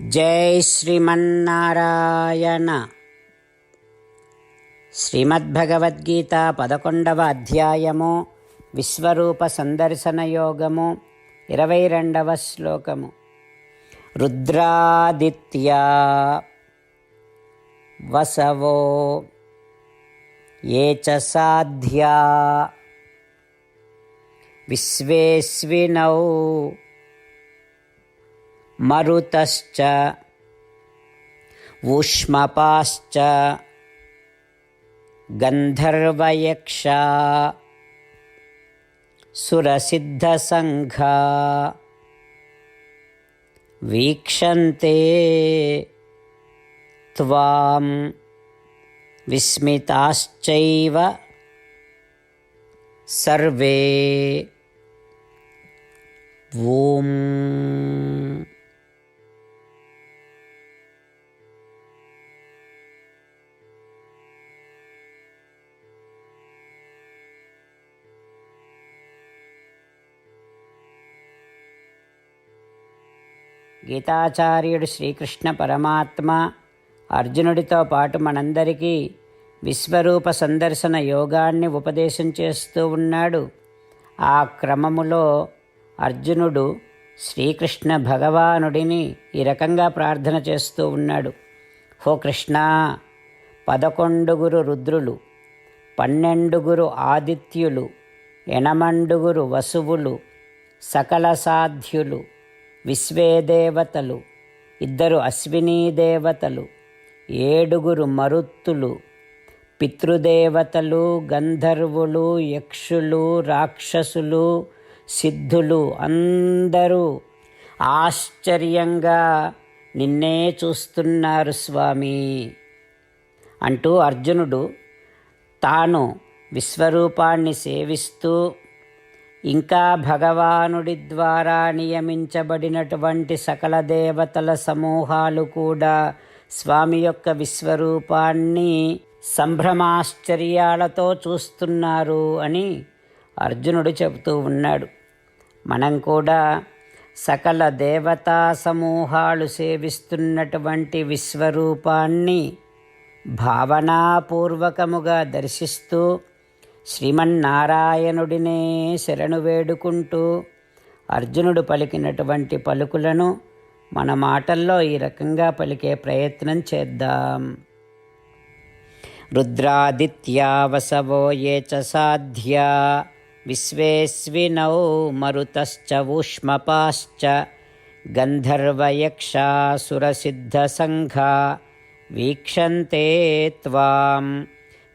జై శ్రీమన్నారాయణ. శ్రీమద్భగవద్గీత పదకొండవ అధ్యాయము విశ్వరూప సందర్శన యోగము ఇరవై రెండవ శ్లోకము. రుద్రాదిత్యా వసవో ఏ చ సాధ్యా? విశ్వేస్వినౌ मरुतश्च ऊष्मपाश्च गन्धर्वयक्षा सुरसिद्धसङ्घा वीक्षन्ते त्वां विस्मिताश्चैव सर्वे। ॐ గీతాచార్యుడు శ్రీకృష్ణ పరమాత్మ అర్జునుడితో పాటు మనందరికీ విశ్వరూప సందర్శన యోగాన్ని ఉపదేశం చేస్తూ ఉన్నాడు. ఆ క్రమములో అర్జునుడు శ్రీకృష్ణ భగవానుడిని ఈ రకంగా ప్రార్థన చేస్తూ ఉన్నాడు. హో కృష్ణ పదకొండుగురు రుద్రులు పన్నెండుగురు ఆదిత్యులు ఎనమండుగురు వసువులు సకల సాధ్యులు విశ్వే దేవతలు ఇద్దరు అశ్వినీ దేవతలు ఏడుగురు మరుత్తులు పితృదేవతలు గంధర్వులు యక్షులు రాక్షసులు సిద్ధులు అందరూ ఆశ్చర్యంగా నిన్నే చూస్తున్నారు స్వామి అంటూ అర్జునుడు తాను విశ్వరూపాన్ని సేవిస్తూ ఇంకా భగవానుడి ద్వారా నియమించబడినటువంటి సకల దేవతల సమూహాలు కూడా స్వామి యొక్క విశ్వరూపాన్ని సంభ్రమాశ్చర్యాలతో చూస్తున్నారు అని అర్జునుడు చెబుతూ ఉన్నాడు. మనం కూడా సకల దేవతా సమూహాలు సేవిస్తున్నటువంటి విశ్వరూపాన్ని భావనాపూర్వకముగా దర్శిస్తూ శ్రీమన్నారాయణుడినే శరణు వేడుకుంటూ అర్జునుడు పలికినటువంటి పలుకులను మన మాటల్లో ఈ రకంగా పలికే ప్రయత్నం చేద్దాం. రుద్రాదిత్యా వసవో ఏ చ సాధ్యా? విశ్వేస్వినౌ మరుతశ్చ ఊష్మపాశ్చ గంధర్వయక్షాసురసిద్ధసంఘా వీక్షంతే త్వాం.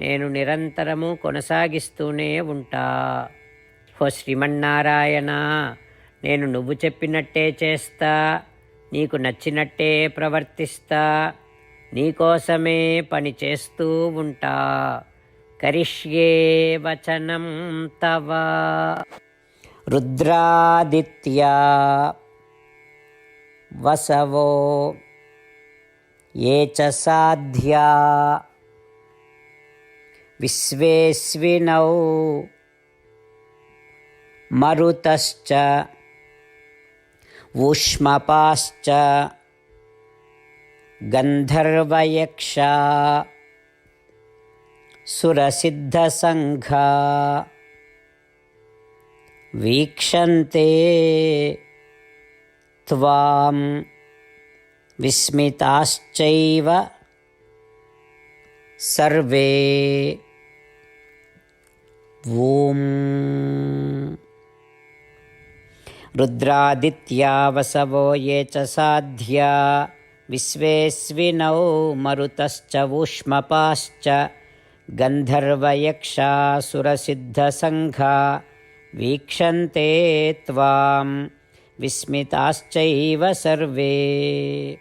నేను నిరంతరము కొనసాగిస్తూనే ఉంటా. హో శ్రీమన్నారాయణ నేను నువ్వు చెప్పినట్టే చేస్తా నీకు నచ్చినట్టే ప్రవర్తిస్తా నీకోసమే పని చేస్తూ ఉంటా. కరిష్యే వచనం తవ. రుద్రాదిత్యా వసవో ఏ చ సాధ్యా. विश्वेस्विनौ मरुतश्च ऊष्मपाश्च गन्धर्वयक्षा सुरसिद्धसङ्घा वीक्षन्ते त्वां विस्मिताश्चैव सर्वे। ఓం. రుద్రాదిత్యా వసవో ఏ చ సాధ్యా? విశ్వేస్వినౌ మరుతశ్చ ఊష్మపాశ్చ గంధర్వయక్షాసురసిద్ధసంఘా వీక్షంతే త్వాం. విస్మితాశ్చైవ సర్వే.